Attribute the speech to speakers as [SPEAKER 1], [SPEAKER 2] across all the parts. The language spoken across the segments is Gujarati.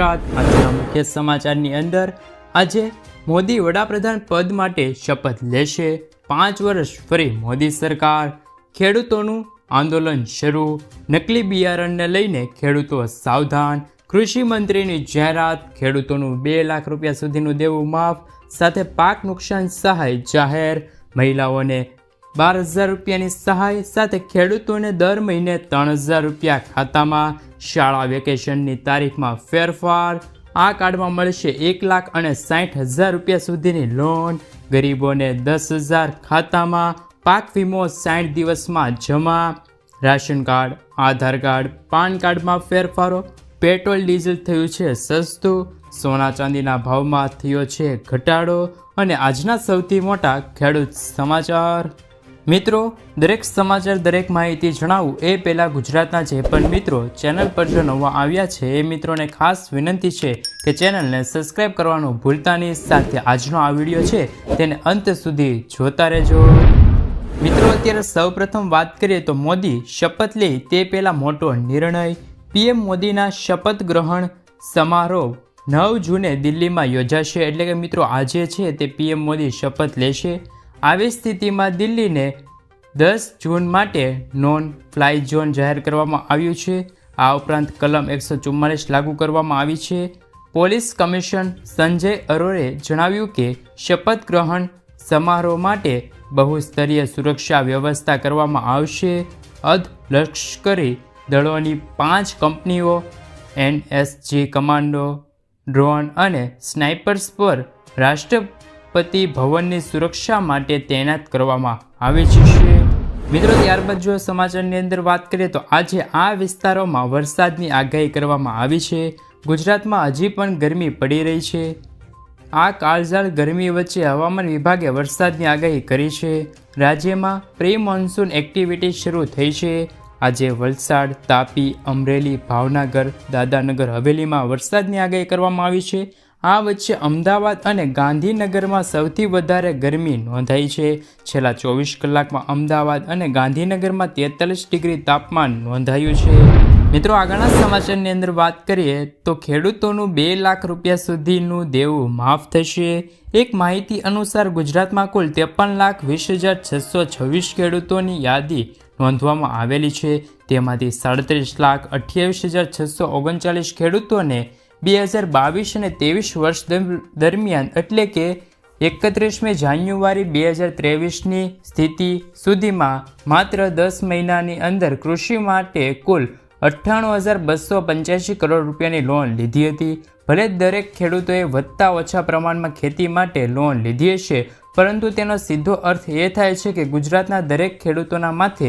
[SPEAKER 1] ગુજરાત. આજના મુખ્ય સમાચારની અંદર, આજે મોદી વડાપ્રધાન પદ માટે શપથ લેશે. પાંચ વર્ષ ફરી મોદી સરકાર. ખેડૂતોનું આંદોલન શરૂ. નકલી બિયારણને લઈને ખેડૂતો સાવધાન. કૃષિ મંત્રીની જાહેરાત, ખેડૂતોનું બે લાખ રૂપિયા સુધીનું દેવું માફ, સાથે પાક નુકસાન સહાય જાહેર. મહિલાઓને બાર હજાર રૂપિયાની સહાય, સાથે ખેડૂતોને દર મહિને ત્રણ હજાર રૂપિયા ખાતામાં. શાળા વેકેશનની તારીખમાં ફેરફાર. આ કાર્ડમાં મળશે એક લાખ અને સાઠ હજાર રૂપિયા સુધીની લોન. ગરીબોને દસ હજાર ખાતામાં. પાક વીમો સાઠ દિવસમાં જમા. Ration card, Aadhaar card, PAN કાર્ડમાં ફેરફારો. પેટ્રોલ, ડીઝલ થયું છે સસ્તું. સોના ચાંદીના ભાવમાં થયો છે ઘટાડો. અને આજના સૌથી મોટા ખેડૂત સમાચાર. મિત્રો, દરેક સમાચાર, દરેક માહિતી જણાવું એ પહેલાં ગુજરાતના જે પણ મિત્રો ચેનલ પર જો નવા આવ્યા છે, એ મિત્રોને ખાસ વિનંતી છે કે ચેનલને સબસ્ક્રાઈબ કરવાનું ભૂલતા નહીં. સાથે આજનો આ વીડિયો છે, તેને અંત સુધી જોતા રહેજો. મિત્રો, અત્યારે સૌપ્રથમ વાત કરીએ તો મોદી શપથ લે તે પહેલાં મોટો નિર્ણય. પીએમ મોદીના શપથ ગ્રહણ સમારોહ નવ જૂને દિલ્હીમાં યોજાશે. એટલે કે મિત્રો, આજે છે તે પીએમ મોદી શપથ લેશે. આવી સ્થિતિમાં દિલ્હીને દસ જૂન માટે નોન ફ્લાય ઝોન જાહેર કરવામાં આવ્યું છે. આ ઉપરાંત કલમ એકસો ચુમ્માલીસ લાગુ કરવામાં આવી છે. પોલીસ કમિશન સંજય અરોરે જણાવ્યું કે શપથ ગ્રહણ સમારોહ માટે બહુસ્તરીય સુરક્ષા વ્યવસ્થા કરવામાં આવશે. લશ્કરી દળોની પાંચ કંપનીઓ, એનએસજી કમાન્ડો, ડ્રોન અને સ્નાઇપર્સ પર રાષ્ટ્રપતિ ભવનની સુરક્ષા માટે તૈનાત કરવામાં આવી છે. મિત્રો, ત્યારબાદ જો સમાચારની અંદર વાત કરીએ તો આજે આ વિસ્તારોમાં વરસાદની આગાહી કરવામાં આવી છે. ગુજરાતમાં હજી પણ ગરમી પડી રહી છે. આ કાળઝાળ ગરમી વચ્ચે હવામાન વિભાગે વરસાદની આગાહી કરી છે. રાજ્યમાં પ્રી મોન્સૂન એક્ટિવિટી શરૂ થઈ છે. આજે વલસાડ, તાપી, અમરેલી, ભાવનગર દાદાનગર હવેલીમાં વરસાદની આગાહી કરવામાં આવી છે. આ વચ્ચે અમદાવાદ અને ગાંધીનગરમાં સૌથી વધારે ગરમી નોંધાઈ છે. છેલ્લા ચોવીસ કલાકમાં અમદાવાદ અને ગાંધીનગરમાં તેતાલીસ ડિગ્રી તાપમાન નોંધાયું છે. મિત્રો, આગળના સમાચારની અંદર વાત કરીએ તો ખેડૂતોનું બે લાખ રૂપિયા સુધીનું દેવું માફ થશે. એક માહિતી અનુસાર ગુજરાતમાં કુલ ત્રેપન લાખ વીસ હજાર છસો છવ્વીસ ખેડૂતોની યાદી નોંધવામાં આવેલી છે. તેમાંથી સાડત્રીસ લાખ અઠ્યાવીસ હજાર છસો ઓગણચાલીસ ખેડૂતોને બે હજાર બાવીસ અને ત્રેવીસ વર્ષ દરમિયાન એટલે કે એકત્રીસમી જાન્યુઆરી બે હજાર ત્રેવીસની સ્થિતિ સુધીમાં માત્ર દસ મહિનાની અંદર કૃષિ માટે કુલ અઠ્ઠાણું હજાર બસો પંચ્યાસી કરોડ રૂપિયાની લોન લીધી હતી. ભલે દરેક ખેડૂતોએ વધતા ઓછા પ્રમાણમાં ખેતી માટે લોન લીધી હશે, પરંતુ તેનો સીધો અર્થ એ થાય છે કે ગુજરાતના દરેક ખેડૂતોના માથે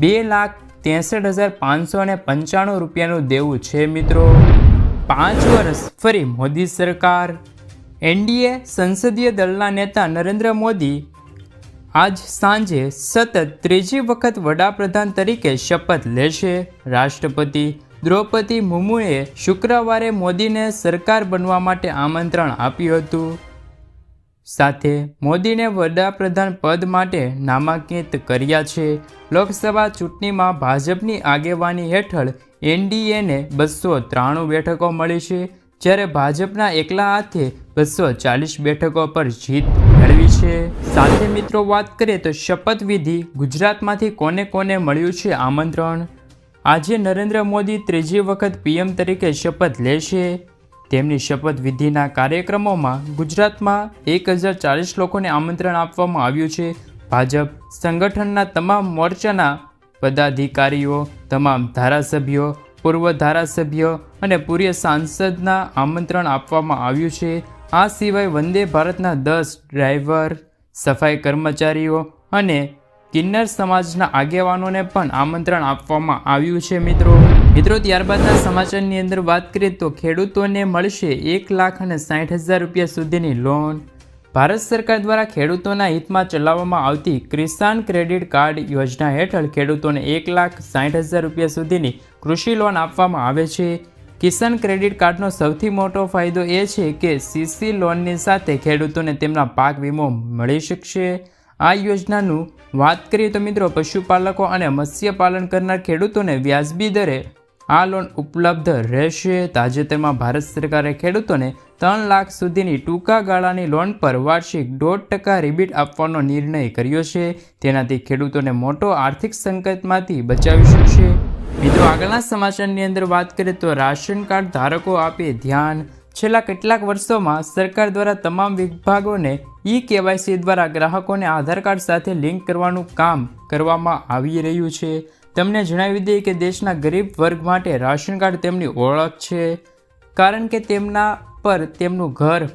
[SPEAKER 1] બે લાખ ત્રેસઠ હજાર પાંચસો અને પંચાણું રૂપિયાનું દેવું છે, મિત્રો. પાંચ વર્ષ ફરી મોદી સરકાર. એનડીએ સંસદીય દળના નેતા નરેન્દ્ર મોદી આજ સાંજે સતત ત્રીજી વખત વડાપ્રધાન તરીકે શપથ લેશે. રાષ્ટ્રપતિ દ્રૌપદી મુર્મુએ શુક્રવારે મોદીને સરકાર બનવા માટે આમંત્રણ આપ્યું હતું. સાથે મોદીને વડાપ્રધાન પદ માટે નામાંકિત કર્યા છે. લોકસભા ચૂંટણીમાં ભાજપની આગેવાની હેઠળ એનડીએને બસો ત્રાણું બેઠકો મળી છે, જ્યારે ભાજપના એકલા હાથે બસો ચાલીસ બેઠકો પર જીત મેળવી છે. સાથે મિત્રો વાત કરીએ તો શપથવિધિ ગુજરાતમાંથી કોને કોને મળ્યું છે આમંત્રણ? આજે નરેન્દ્ર મોદી ત્રીજી વખત પીએમ તરીકે શપથ લેશે તેમની શપથવિધિના કાર્યક્રમોમાં ગુજરાતમાં એક હજાર ચાલીસ લોકોને આમંત્રણ આપવામાં આવ્યું છે. ભાજપ સંગઠનના તમામ મોરચાના પદાધિકારીઓ, તમામ ધારાસભ્યો, પૂર્વ ધારાસભ્ય અને પૂર્વ સાંસદના આમંત્રણ આપવામાં આવ્યું છે. આ સિવાય વંદે ભારતના દસ ડ્રાઈવર, સફાઈ કર્મચારીઓ અને કિન્નર સમાજના આગેવાનોને પણ આમંત્રણ આપવામાં આવ્યું છે, મિત્રો. મિત્રો, ત્યારબાદના સમાચારની અંદર વાત કરીએ તો ખેડૂતોને મળશે એક લાખ અને સાઠ હજાર રૂપિયા સુધીની લોન. ભારત સરકાર દ્વારા ખેડૂતોના હિતમાં ચલાવવામાં આવતી કિસાન ક્રેડિટ કાર્ડ યોજના હેઠળ ખેડૂતોને એક લાખ સાઠ હજાર રૂપિયા સુધીની કૃષિ લોન આપવામાં આવે છે. કિસાન ક્રેડિટ કાર્ડનો સૌથી મોટો ફાયદો એ છે કે સીસી લોનની સાથે ખેડૂતોને તેમના પાક વીમો મળી શકશે. આ યોજનાનું વાત કરીએ તો મિત્રો પશુપાલકો અને મત્સ્યપાલન કરનાર ખેડૂતોને વ્યાજબી દરે આ લોન ઉપલબ્ધ રહેશે. તાજેતરમાં ભારત સરકારે ખેડૂતોને ત્રણ લાખ સુધીની ટૂંકા ગાળાની લોન પર વાર્ષિક દોઢ ટકા રિબીટ આપવાનો નિર્ણય કર્યો છે. તેનાથી ખેડૂતોને મોટો આર્થિક સંકટમાંથી બચાવી શકશે. મિત્રો, આગળના સમાચારની અંદર વાત કરીએ તો રાશન કાર્ડ ધારકો આપે ધ્યાન. છેલ્લા કેટલાક વર્ષોમાં સરકાર દ્વારા તમામ વિભાગોને ઈ કેવાયસી દ્વારા ગ્રાહકોને આધાર કાર્ડ સાથે લિંક કરવાનું કામ કરવામાં આવી રહ્યું છે. તમને જણાવી દઈએ કે દેશના ગરીબ વર્ગ માટે રાશન કાર્ડ તેમની ઓળખ છે, કારણ કે તેમના પર તેમનું ઘર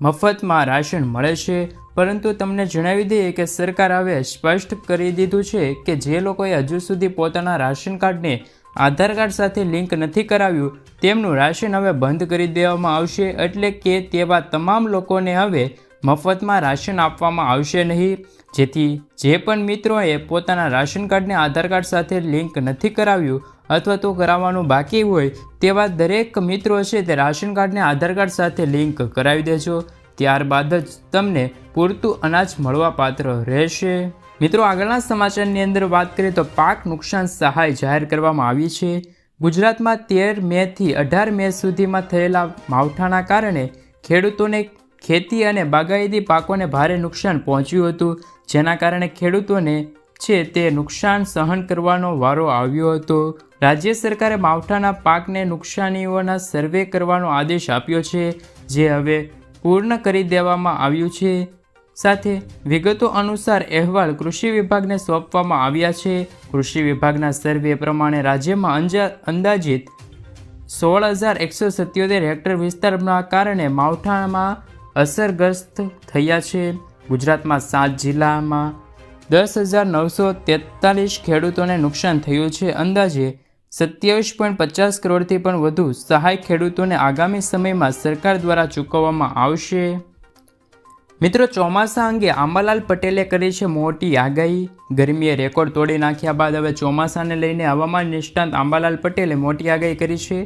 [SPEAKER 1] મફતમાં રાશન મળે છે. પરંતુ તમને જણાવી દઈએ કે સરકાર હવે સ્પષ્ટ કરી દીધું છે કે જે લોકોએ હજુ સુધી પોતાના રાશન કાર્ડને આધાર કાર્ડ સાથે લિંક નથી કરાવ્યું, તેમનું રાશન હવે બંધ કરી દેવામાં આવશે એટલે કે તેવા તમામ લોકોને હવે મફતમાં રાશન આપવામાં આવશે નહીં. જેથી જે પણ મિત્રોએ પોતાના રાશન કાર્ડને આધાર કાર્ડ સાથે લિંક નથી કરાવ્યું અથવા તો કરાવવાનું બાકી હોય તેવા દરેક મિત્રો છે તે રાશન કાર્ડને આધાર કાર્ડ સાથે લિંક કરાવી દેજો. ત્યારબાદ જ તમને પૂરતું અનાજ મળવાપાત્ર રહેશે. મિત્રો, આગળના સમાચારની અંદર વાત કરીએ તો પાક નુકસાન સહાય જાહેર કરવામાં આવી છે. ગુજરાતમાં તેર મેથી અઢાર મે સુધીમાં થયેલા માવઠાના કારણે ખેડૂતોને ખેતી અને બાગાયતી પાકોને ભારે નુકસાન પહોંચ્યું હતું. જેના કારણે ખેડૂતોને છે તે નુકસાન સહન કરવાનો વારો આવ્યો હતો. રાજ્ય સરકારે માવઠાના પાકને નુકસાનીઓના સર્વે કરવાનો આદેશ આપ્યો છે, જે હવે પૂર્ણ કરી દેવામાં આવ્યું છે. સાથે વિગતો અનુસાર અહેવાલ કૃષિ વિભાગને સોંપવામાં આવ્યા છે. કૃષિ વિભાગના સર્વે પ્રમાણે રાજ્યમાં અંજા, અંદાજિત સોળ હજાર એકસો સત્યોતેર હેક્ટર વિસ્તારના કારણે માવઠામાં અસરગ્રસ્ત થયા છે. ગુજરાતમાં સાત જિલ્લામાં દસ હજાર નવસો તેતાલીસ ખેડૂતોને નુકસાન થયું છે. અંદાજે સત્યાવીસ પોઈન્ટ પચાસ કરોડથી પણ વધુ સહાય ખેડૂતોને આગામી સમયમાં સરકાર દ્વારા ચૂકવવામાં આવશે. મિત્રો, ચોમાસા અંગે આંબાલાલ પટેલે કરી છે મોટી આગાહી. ગરમીએ રેકોર્ડ તોડી નાખ્યા બાદ હવે ચોમાસાને લઈને હવામાન નિષ્ણાંત આંબાલાલ પટેલે મોટી આગાહી કરી છે.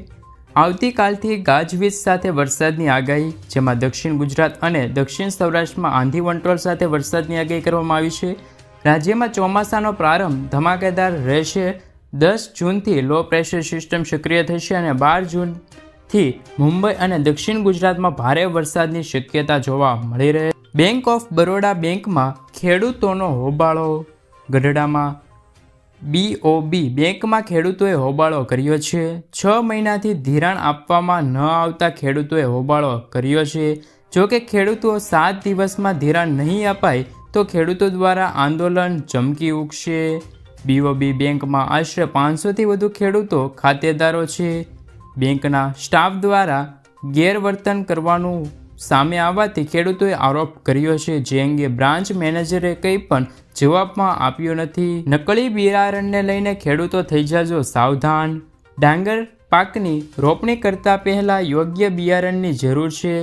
[SPEAKER 1] આવતીકાલથી ગાજવીજ સાથે વરસાદની આગાહી, જેમાં દક્ષિણ ગુજરાત અને દક્ષિણ સૌરાષ્ટ્રમાં આંધી વંટોળ સાથે વરસાદની આગાહી કરવામાં આવી છે. રાજ્યમાં ચોમાસાનો પ્રારંભ ધમાકેદાર રહેશે. દસ જૂનથી લો પ્રેશર સિસ્ટમ સક્રિય થશે અને બાર જૂનથી મુંબઈ અને દક્ષિણ ગુજરાતમાં ભારે વરસાદની શક્યતા જોવા મળી રહે. બેંક ઓફ બરોડા બેંકમાં ખેડૂતોનો હોબાળો. ગઢડામાં બીઓબી બેંકમાં ખેડૂતોએ હોબાળો કર્યો છે. છ મહિનાથી ધિરાણ આપવામાં ન આવતા ખેડૂતોએ હોબાળો કર્યો છે. જો કે ખેડૂતો સાત દિવસમાં ધિરાણ નહીં અપાય, તો ખેડૂતો દ્વારા આંદોલન ચમકી ઉઠશે. બીઓબી બેંકમાં આશરે પાંચસોથી વધુ ખેડૂતો ખાતેદારો છે. બેંકના સ્ટાફ દ્વારા ગેરવર્તન કરવાનું સામે આવવાથી ખેડૂતોએ આરોપ કર્યો છે, જે અંગે બ્રાન્ચ મેનેજરે કંઈ પણ જવાબમાં આપ્યો નથી. નકલી બિયારણને લઈને ખેડૂતો થઈ જાજો સાવધાન. ડાંગર પાકની રોપણી કરતા પહેલાં યોગ્ય બિયારણની જરૂર છે,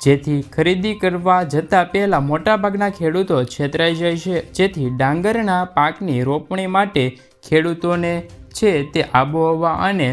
[SPEAKER 1] જેથી ખરીદી કરવા જતાં પહેલાં મોટાભાગના ખેડૂતો છેતરાઈ જાય છે. જેથી ડાંગરના પાકની રોપણી માટે ખેડૂતોને છે તે આબોહવા અને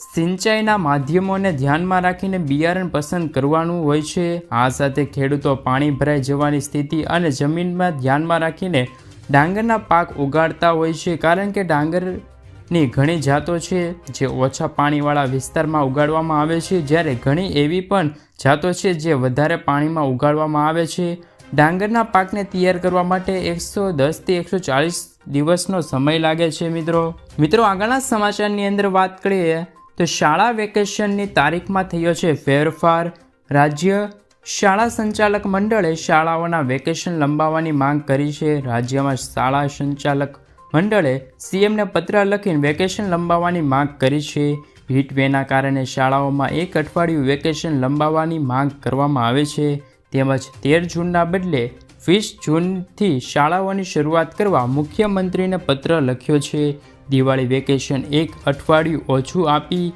[SPEAKER 1] સિંચાઈના માધ્યમોને ધ્યાનમાં રાખીને બિયારણ પસંદ કરવાનું હોય છે. આ સાથે ખેડૂતો પાણી ભરાઈ જવાની સ્થિતિ અને જમીનમાં ધ્યાનમાં રાખીને ડાંગરના પાક ઉગાડતા હોય છે, કારણ કે ડાંગરની ઘણી જાતો છે જે ઓછા પાણીવાળા વિસ્તારમાં ઉગાડવામાં આવે છે. જ્યારે ઘણી એવી પણ જાતો છે જે વધારે પાણીમાં ઉગાડવામાં આવે છે. ડાંગરના પાકને તૈયાર કરવા માટે એકસો દસથી એકસો ચાલીસ દિવસનો સમય લાગે છે, મિત્રો. મિત્રો, આગળના સમાચારની અંદર વાત કરીએ. તો શાળા વેકેશનની તારીખમાં થયો છે ફેરફાર. રાજ્ય શાળા સંચાલક મંડળે શાળાઓના વેકેશન લંબાવવાની માંગ કરી છે. રાજ્યમાં શાળા સંચાલક મંડળે સીએમને પત્ર લખીને વેકેશન લંબાવવાની માંગ કરી છે. હીટવેના કારણે શાળાઓમાં એક અઠવાડિયું વેકેશન લંબાવવાની માંગ કરવામાં આવે છે. તેમજ તેર જૂનના બદલે વીસ જૂનથી શાળાઓની શરૂઆત કરવા મુખ્યમંત્રીને પત્ર લખ્યો છે. દિવાળી વેકેશન એક અઠવાડિયું ઓછું આપી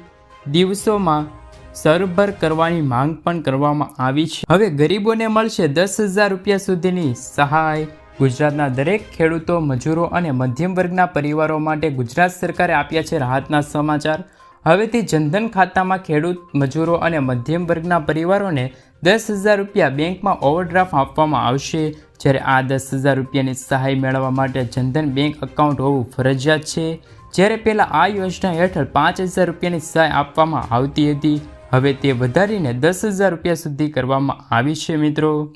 [SPEAKER 1] દિવસોમાં સરભર કરવાની માંગ પણ કરવામાં આવી છે. હવે ગરીબોને મળશે દસ હજાર રૂપિયા સુધીની સહાય. ગુજરાતના દરેક ખેડૂતો, મજૂરો અને મધ્યમ વર્ગના પરિવારો માટે ગુજરાત સરકારે આપ્યા છે રાહતના સમાચાર. હવેથી જનધન ખાતામાં ખેડૂત, મજૂરો અને મધ્યમ વર્ગના પરિવારોને દસ હજાર રૂપિયા બેંકમાં ઓવરડ્રાફ્ટ આપવામાં આવશે. જ્યારે આ દસ હજાર રૂપિયાની સહાય મેળવવા માટે જનધન બેંક એકાઉન્ટ હોવું ફરજિયાત છે. જ્યારે પહેલાં આ યોજના હેઠળ પાંચ હજાર રૂપિયાની સહાય આપવામાં આવતી હતી. હવે તે વધારીને દસ હજાર રૂપિયા સુધી કરવામાં આવી છે, મિત્રો.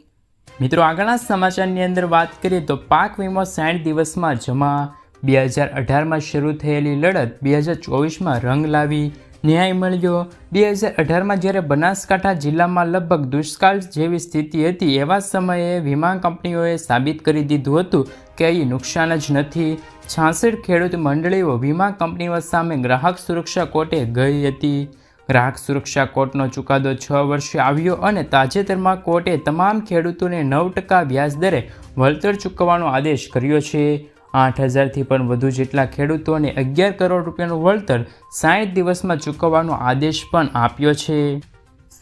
[SPEAKER 1] મિત્રો, આગળના સમાચારની અંદર વાત કરીએ તો પાક વીમો સાઠ દિવસમાં જમા. બે હજાર અઢારમાં શરૂ થયેલી લડત બે હજાર ચોવીસમાં રંગ લાવી. ન્યાય મળ્યો. બે હજાર અઢારમાં જ્યારે બનાસકાંઠા જિલ્લામાં લગભગ દુષ્કાળ જેવી સ્થિતિ હતી, એવા સમયે વીમા કંપનીઓએ સાબિત કરી દીધું હતું કે અહીં નુકસાન જ નથી. છાસઠ ખેડૂત મંડળીઓ વીમા કંપનીઓ સામે ગ્રાહક સુરક્ષા કોર્ટે ગઈ હતી. ગ્રાહક સુરક્ષા કોર્ટનો ચુકાદો છ વર્ષે આવ્યો અને તાજેતરમાં કોર્ટે તમામ ખેડૂતોને નવ ટકા વ્યાજ દરે વળતર ચૂકવવાનો આદેશ કર્યો છે. આઠ હજારથી પણ વધુ જેટલા ખેડૂતોને અગિયાર કરોડ રૂપિયાનું વળતર સાઠ દિવસમાં ચૂકવવાનો આદેશ પણ આપ્યો છે.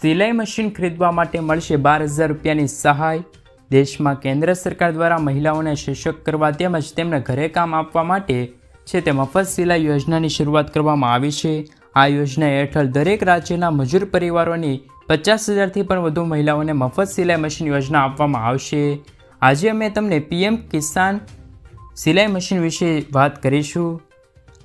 [SPEAKER 1] સિલાઈ મશીન ખરીદવા માટે મળશે બાર હજાર રૂપિયાની સહાય. દેશમાં કેન્દ્ર સરકાર દ્વારા મહિલાઓને સશક્ત કરવા તેમજ તેમને ઘરે કામ આપવા માટે છે તે મફત સિલાઈ યોજનાની શરૂઆત કરવામાં આવી છે. આ યોજના હેઠળ દરેક રાજ્યના મજૂર પરિવારોની પચાસ હજારથી પણ વધુ મહિલાઓને મફત સિલાઈ મશીન યોજના આપવામાં આવશે. આજે અમે તમને પીએમ કિસાન સિલાઈ મશીન વિશે વાત કરીશું.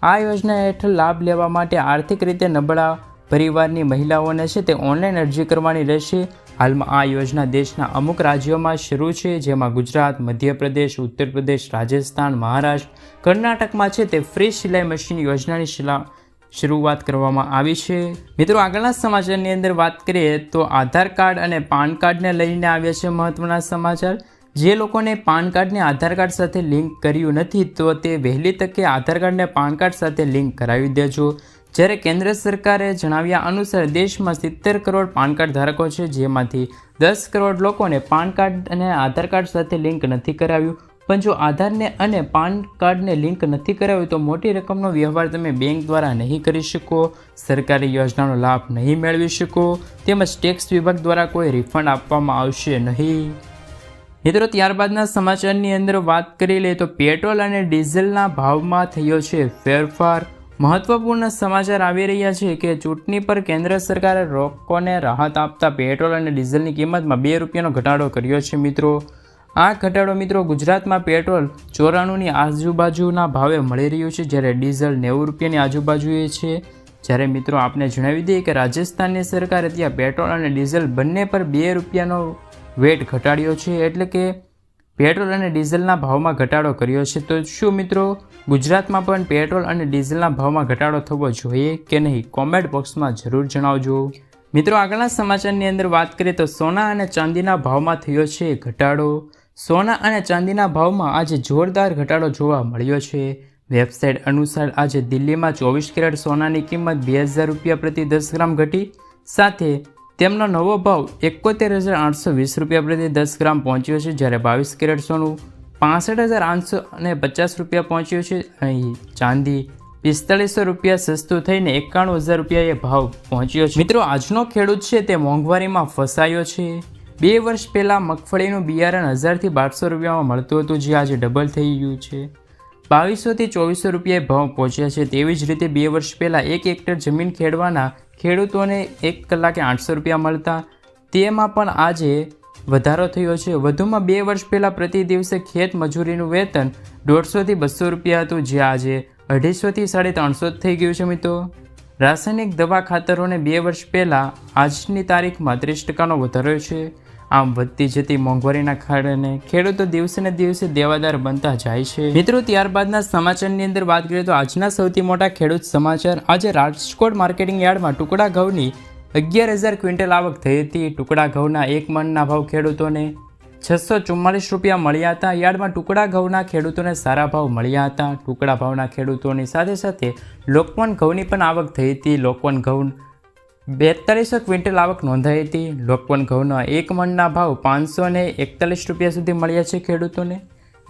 [SPEAKER 1] આ યોજના હેઠળ લાભ લેવા માટે આર્થિક રીતે નબળા પરિવારની મહિલાઓને છે તે ઓનલાઈન અરજી કરવાની રહેશે. હાલમાં આ યોજના દેશના અમુક રાજ્યોમાં શરૂ છે, જેમાં ગુજરાત, મધ્યપ્રદેશ ઉત્તર પ્રદેશ રાજસ્થાન, મહારાષ્ટ્ર, કર્ણાટકમાં છે તે ફ્રી સિલાઈ મશીન યોજનાની શિલા, શરૂઆત કરવામાં આવી છે. મિત્રો, આગળના સમાચારની અંદર વાત કરીએ તો આધાર કાર્ડ અને પાન કાર્ડને લઈને આવ્યા છે મહત્ત્વના સમાચાર. જે લોકોને પાન કાર્ડને આધાર કાર્ડ સાથે લિંક કર્યું નથી, તો તે વહેલી તકે આધાર કાર્ડને પાન કાર્ડ સાથે લિંક કરાવી દેજો. જ્યારે કેન્દ્ર સરકારે જણાવ્યા અનુસાર દેશમાં સિત્તેર કરોડ પાન કાર્ડ ધારકો છે, જેમાંથી દસ કરોડ લોકોને પાન કાર્ડ અને આધાર કાર્ડ સાથે લિંક નથી કરાવ્યું. પણ જો આધારને અને પાન કાર્ડને લિંક નથી કરાવ્યું, તો મોટી રકમનો વ્યવહાર તમે બેંક દ્વારા નહીં કરી શકો, સરકારી યોજનાનો લાભ નહીં મેળવી શકો, તેમજ ટેક્સ વિભાગ દ્વારા કોઈ રિફંડ આપવામાં આવશે નહીં. મિત્રો, ત્યારબાદના સમાચારની અંદર વાત કરી લઈએ તો પેટ્રોલ અને ડીઝલના ભાવમાં થયો છે ફેરફાર. મહત્વપૂર્ણ સમાચાર આવી રહ્યા છે કે ચૂંટણી પર કેન્દ્ર સરકારે લોકોને રાહત આપતા પેટ્રોલ અને ડીઝલની કિંમતમાં બે રૂપિયાનો ઘટાડો કર્યો છે મિત્રો. આ ઘટાડો મિત્રો, ગુજરાતમાં પેટ્રોલ ચોરાણુંની આજુબાજુના ભાવે મળી રહ્યું છે, જ્યારે ડીઝલ નેવું રૂપિયાની આજુબાજુએ છે. જ્યારે મિત્રો, આપને જણાવી દઈએ કે રાજસ્થાનની સરકારે ત્યાં પેટ્રોલ અને ડીઝલ બંને પર બે રૂપિયાનો વેટ ઘટાડ્યો છે એટલે કે પેટ્રોલ અને ડીઝલના ભાવમાં ઘટાડો કર્યો છે. તો શું મિત્રો, ગુજરાતમાં પણ પેટ્રોલ અને ડીઝલના ભાવમાં ઘટાડો થવો જોઈએ કે નહીં? કોમેન્ટ બોક્સમાં જરૂર જણાવજો. મિત્રો, આગળના સમાચારની અંદર વાત કરીએ તો સોના અને ચાંદીના ભાવમાં થયો છે ઘટાડો. સોના અને ચાંદીના ભાવમાં આજે જોરદાર ઘટાડો જોવા મળ્યો છે. વેબસાઇટ અનુસાર આજે દિલ્હીમાં ચોવીસ કેરેટ સોનાની કિંમત બે હજાર રૂપિયા પ્રતિ દસ ગ્રામ ઘટી, સાથે તેમનો નવો ભાવ એકોતેર હજાર આઠસો વીસ રૂપિયા પ્રતિ દસ ગ્રામ પહોંચ્યો છે, જ્યારે બાવીસ કેરેટ સોનું પાસઠ હજાર આઠસો અને પચાસ રૂપિયા પહોંચ્યો છે. અહીં ચાંદી પિસ્તાળીસો રૂપિયા સસ્તું થઈને એકાણું હજાર રૂપિયાએ ભાવ પહોંચ્યો છે. મિત્રો, આજનો ખેડૂત છે તે મોંઘવારીમાં ફસાયો છે. બે વર્ષ પહેલાં મગફળીનું બિયારણ હજારથી બારસો રૂપિયામાં મળતું હતું, જે આજે ડબલ થઈ ગયું છે. બાવીસોથી ચોવીસો રૂપિયાએ ભાવ પહોંચ્યા છે. તેવી જ રીતે બે વર્ષ પહેલાં એક હેક્ટર જમીન ખેડવાના ખેડૂતોને એક કલાકે આઠસો રૂપિયા મળતા, તેમાં પણ આજે વધારો થયો છે. વધુમાં બે વર્ષ પહેલાં પ્રતિ દિવસે ખેત મજૂરીનું વેતન દોઢસોથી બસો રૂપિયા હતું, જે આજે અઢીસોથી સાડી ત્રણસો થઈ ગયું છે મિત્રો. રાસાયણિક દવા ખાતરોને બે વર્ષ પહેલાં આજની તારીખમાં ત્રીસ ટકાનો વધારો છે. આમ વધતી જતી મોંઘવારીના કારણે ખેડૂતો દિવસે દિવસે દેવાદાર બનતા જાય છે. મિત્રો, ત્યારબાદના સમાચારની અંદર વાત કરીએ તો આજના સૌથી મોટા ખેડૂત સમાચાર. આજે રાજકોટ માર્કેટિંગ યાર્ડમાં ટુકડા ઘઉંની અગિયાર હજાર ક્વિન્ટલ આવક થઈ હતી. ટુકડા ઘઉંના એક મણના ભાવ ખેડૂતોને છસો ચુમ્માલીસ રૂપિયા મળ્યા હતા. યાર્ડમાં ટુકડા ઘઉંના ખેડૂતોને સારા ભાવ મળ્યા હતા. ટુકડા ભાવના ખેડૂતોની સાથે સાથે લોકવન ઘઉંની પણ આવક થઈ હતી. લોકવન ઘઉં બેતાલીસો ક્વિન્ટલ આવક નોંધાઈ હતી. લોકવન ઘઉંના એક મણના ભાવ પાંચસો ને એકતાલીસ રૂપિયા સુધી મળ્યા છે ખેડૂતોને.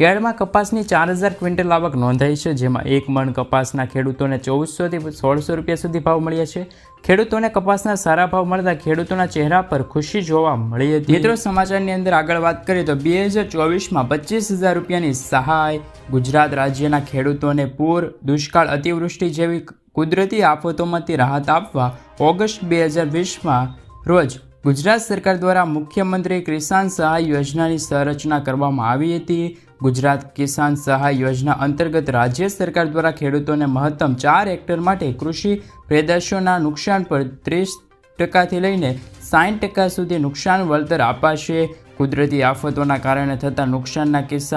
[SPEAKER 1] યાર્ડમાં કપાસની ચાર હજાર ક્વિન્ટલ આવક નોંધાઈ છે, જેમાં એક મણ કપાસના ખેડૂતોને ચૌદસોથી સોળસો રૂપિયા સુધી ભાવ મળ્યા છે. ખેડૂતોને કપાસના સારા ભાવ મળતા ખેડૂતોના ચહેરા પર ખુશી જોવા મળી હતી. મિત્રો, સમાચારની અંદર આગળ વાત કરીએ તો બે હજાર ચોવીસમાં પચીસ હજાર રૂપિયાની સહાય ગુજરાત રાજ્યના ખેડૂતોને પૂર, દુષ્કાળ, અતિવૃષ્ટિ જેવી કુદરતી આફતોમાંથી રાહત આપવા ઓગસ્ટ બે હજાર વીસમાં રોજ ગુજરાત સરકાર દ્વારા મુખ્યમંત્રી કિસાન સહાય યોજનાની સંરચના કરવામાં આવી હતી. ગુજરાત કિસાન સહાય યોજના અંતર્ગત રાજ્ય સરકાર દ્વારા ખેડૂતોને મહત્તમ ચાર હેક્ટર માટે કૃષિ પેદાશોના નુકસાન પર ત્રીસ ટકાથી લઈને સાઠ ટકા સુધી નુકસાન વળતર અપાશે કુદરતી આફતોના કારણે થતા નુકસાનના કિસ્સા